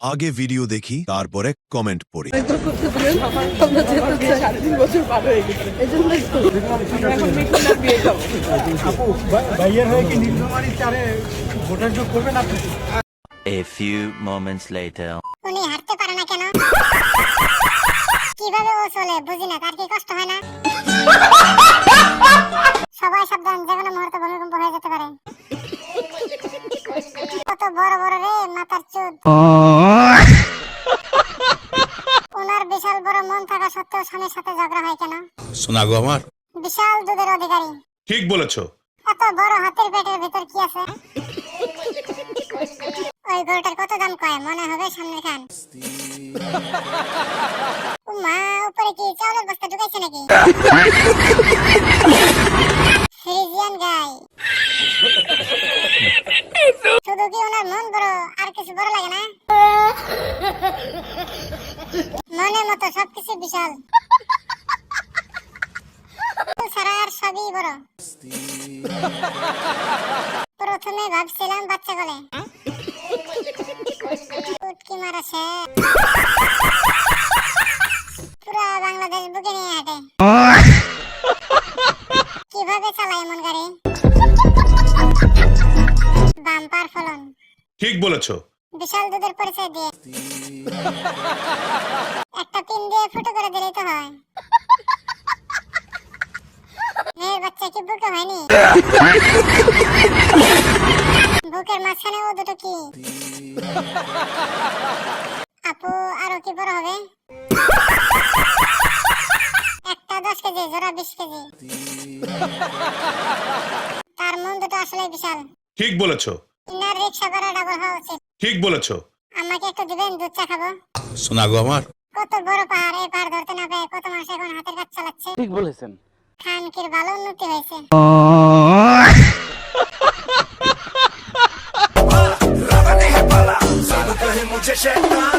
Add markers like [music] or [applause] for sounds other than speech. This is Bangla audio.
আগে ভিডিও দেখি তারপরে কমেন্ট পড়ি। হয়ে হয়ে A few moments later. উনি হাঁটতে পারে না কেন? কীভাবে ও চলে বুঝি না তার কি কষ্ট হয় না? সবাই সাবধান যে কোনো মুহূর্তে ভূমিকম্প হয়ে যেতে পারে। কত বড় বড় রে মাথার চুদ ওনার বিশাল বড় মন থাকা সত্ত্বেও স্বামীর সাথে ঝগড়া হয় কেন? শোনা গো আমার। বিশাল দুধের অধিকারী। ঠিক বলেছ। এত বড় হাতির পেটের ভিতর কি আছে? ওই গরুটার কত দাম কয়? মনে হবে সামনের খান। মা উপরে কি চাউলের বস্তা ঢুকাইছে নাকি? শুধু কি ওনার মন বড়? আর কিছু বড় লাগে না? মনের মতো সবকিছু বিশাল। ছাড়া আর সবই বড়। প্রথমে ভাবছিলাম বাচ্চা গলে উটকি মারা সে বাংলাদেশ বুকে নিয়ে হাঁটে। কীভাবে চালায় এমন গাড়ি? বাম্পার ফলন। ঠিক বলেছ। বিশাল দুধের পরিচয় দিয়ে। একটা পিন দিয়ে ফুটো করে দিলেই তো হয়। মেয়ের বাচ্চা কি বুকে হয়নি? বুকের মাঝখানে ও দুটো কি? আপু আরও কি বড় হবে? একটা দশ কেজি জোড়া বিশ কেজি। তার মন দুটো আসলে বিশাল। ঠিক বলেছ। ইনার রিক্সা করা ডাবল হওয়া উচিত ঠিক বলেছো আমাকে একটু দিবেন দুধ চা খাবো শোনা গো আমার কত বড় পাহাড় এই পাহাড় ধরতে না পেয়ে কত মানুষ এখন হাতের কাজ চালাচ্ছে ঠিক বলেছেন খানকির ভালো উন্নতি হয়েছে [laughs] मुझे शैतान का साया